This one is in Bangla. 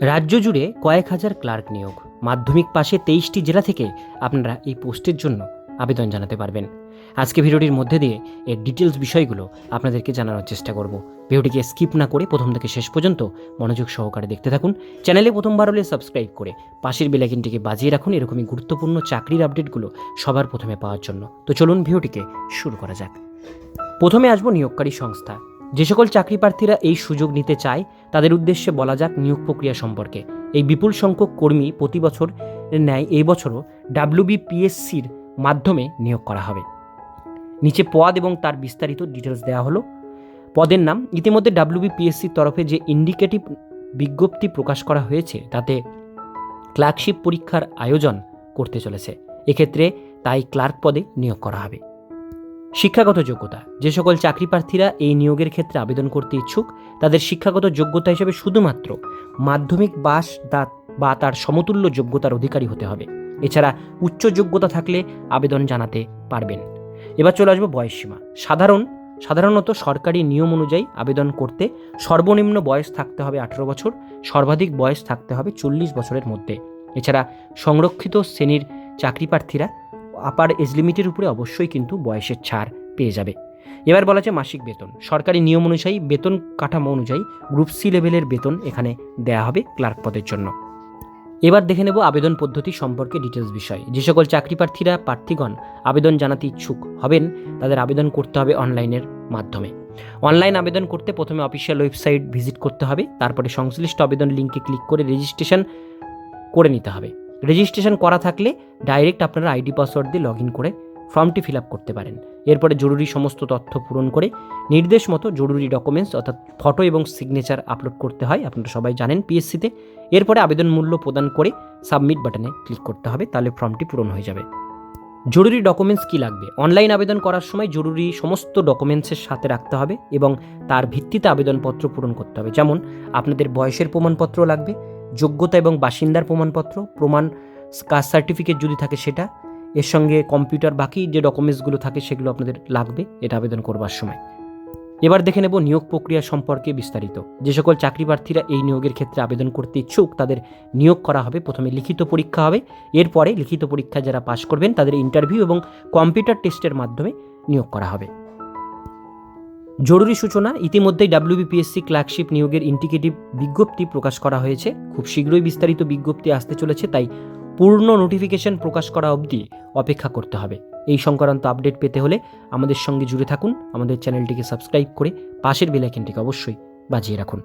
রাজ্য জুড়ে কয়েক হাজার ক্লার্ক নিয়োগ। মাধ্যমিক পাশে তেইশটি জেলা থেকে আপনারা এই পোস্টের জন্য আবেদন জানাতে পারবেন। আজকে ভিডিওটির মধ্যে দিয়ে এর ডিটেলস বিষয়গুলো আপনাদেরকে জানানোর চেষ্টা করব। ভিডিওটিকে স্কিপ না করে প্রথম থেকে শেষ পর্যন্ত মনোযোগ সহকারে দেখতে থাকুন। চ্যানেলে প্রথমবার হলে সাবস্ক্রাইব করে পাশের বেলাইকিনটিকে বাজিয়ে রাখুন এরকমই গুরুত্বপূর্ণ চাকরির আপডেটগুলো সবার প্রথমে পাওয়ার জন্য। তো চলুন ভিডিওটিকে শুরু করা যাক। প্রথমে আসব নিয়োগকারী সংস্থা যে সকল চাকরি প্রার্থীরা এই সুযোগ নিতে চায়, তাদের উদ্দেশ্যে বলা যাক নিয়োগ প্রক্রিয়া সম্পর্কে। এই বিপুল সংখ্যক কর্মী প্রতি বছর ন্যায় এই বছরও ডাব্লিউবিপিএসসির মাধ্যমে নিয়োগ করা হবে। নিচে পদ এবং তার বিস্তারিত ডিটেলস দেওয়া হলো। পদের নাম, ইতিমধ্যে ডাব্লিউবিপিএসসির তরফে যে ইন্ডিকেটিভ বিজ্ঞপ্তি প্রকাশ করা হয়েছে, তাতে ক্লার্কশিপ পরীক্ষার আয়োজন করতে চলেছে। এক্ষেত্রে তাই ক্লার্ক পদে নিয়োগ করা হবে। শিক্ষাগত যোগ্যতা। যে সকল চাকরি প্রার্থীরা এই নিয়োগের ক্ষেত্রে আবেদন করতে ইচ্ছুক, তাদের শিক্ষাগত যোগ্যতা হিসেবে শুধুমাত্র মাধ্যমিক বাস দাঁত বা তার সমতুল্য যোগ্যতার অধিকারী হতে হবে। এছাড়া উচ্চ যোগ্যতা থাকলে আবেদন জানাতে পারবেন। এবার চলে আসব বয়সসীমা। সাধারণ সাধারণত সরকারি নিয়ম অনুযায়ী আবেদন করতে সর্বনিম্ন বয়স থাকতে হবে আঠেরো বছর, সর্বাধিক বয়স থাকতে হবে চল্লিশ বছরের মধ্যে। এছাড়া সংরক্ষিত শ্রেণির চাকরি প্রার্থীরা আপার এজ লিমিটের উপরে অবশ্যই কিন্তু বয়সের ছাড় পেয়ে যাবে। এবার বলা যায় মাসিক বেতন। সরকারি নিয়ম অনুযায়ী বেতন কাঠামো অনুযায়ী গ্রুপ সি লেভেলের বেতন এখানে দেয়া হবে ক্লার্ক পদের জন্য। এবার দেখে নেব আবেদন পদ্ধতি সম্পর্কে ডিটেলস বিষয়। যে সকল চাকরি প্রার্থীরা প্রার্থীগণ আবেদন জানাতে ইচ্ছুক হবেন, তাদের আবেদন করতে হবে অনলাইনের মাধ্যমে। অনলাইন আবেদন করতে প্রথমে অফিসিয়াল ওয়েবসাইট ভিজিট করতে হবে, তারপরে সংশ্লিষ্ট আবেদন লিঙ্কে ক্লিক করে রেজিস্ট্রেশন করে নিতে হবে। রেজিস্ট্রেশন করা থাকলে ডাইরেক্ট আপনারা আইডি পাসওয়ার্ড দিয়ে লগ ইন করে ফর্মটি ফিল আপ করতে পারেন। এরপরে জরুরি সমস্ত তথ্য পূরণ করে নির্দেশ মতো জরুরি ডকুমেন্টস অর্থাৎ ফটো এবং সিগনেচার আপলোড করতে হয়, আপনারা সবাই জানেন পিএসসিতে। এরপরে আবেদন মূল্য প্রদান করে সাবমিট বাটনে ক্লিক করতে হবে, তাহলে ফর্মটি পূরণ হয়ে যাবে। জরুরি ডকুমেন্টস কি লাগবে? অনলাইন আবেদন করার সময় জরুরি সমস্ত ডকুমেন্টসের সাথে রাখতে হবে এবং তার ভিত্তিতে আবেদনপত্র পূরণ করতে হবে। যেমন আপনাদের বয়সের প্রমাণপত্র লাগবে যোগ্যতা এবং বাসিন্দার প্রমাণপত্র, প্রমাণ কাস্ট সার্টিফিকেট যদি থাকে সেটা, এর সঙ্গে কম্পিউটার বাকি যে ডকুমেন্টসগুলো থাকে সেগুলো আপনাদের লাগবে, এটা আবেদন করবার সময়। এবার দেখে নেব নিয়োগ প্রক্রিয়া সম্পর্কে বিস্তারিত। যে সকল চাকরি প্রার্থীরা এই নিয়োগের ক্ষেত্রে আবেদন করতে ইচ্ছুক, তাদের নিয়োগ করা হবে। প্রথমে লিখিত পরীক্ষা হবে। এরপরে লিখিত পরীক্ষা যারা পাশ করবেন, তাদের ইন্টারভিউ এবং কম্পিউটার টেস্টের মাধ্যমে নিয়োগ করা হবে। জরুরি সূচনা, ইতিমধ্যেই ডাব্লিউবিপিএসসি ক্লার্কশিপ নিয়োগের ইন্ডিকেটিভ বিজ্ঞপ্তি প্রকাশ করা হয়েছে। খুব শীঘ্রই বিস্তারিত বিজ্ঞপ্তি আসতে চলেছে, তাই পূর্ণ নোটিফিকেশন প্রকাশ করা অবধি অপেক্ষা করতে হবে। এই সংক্রান্ত আপডেট পেতে হলে আমাদের সঙ্গে জুড়ে থাকুন। আমাদের চ্যানেলটিকে সাবস্ক্রাইব করে পাশের বেলাইকেনটিকে অবশ্যই বাজিয়ে রাখুন।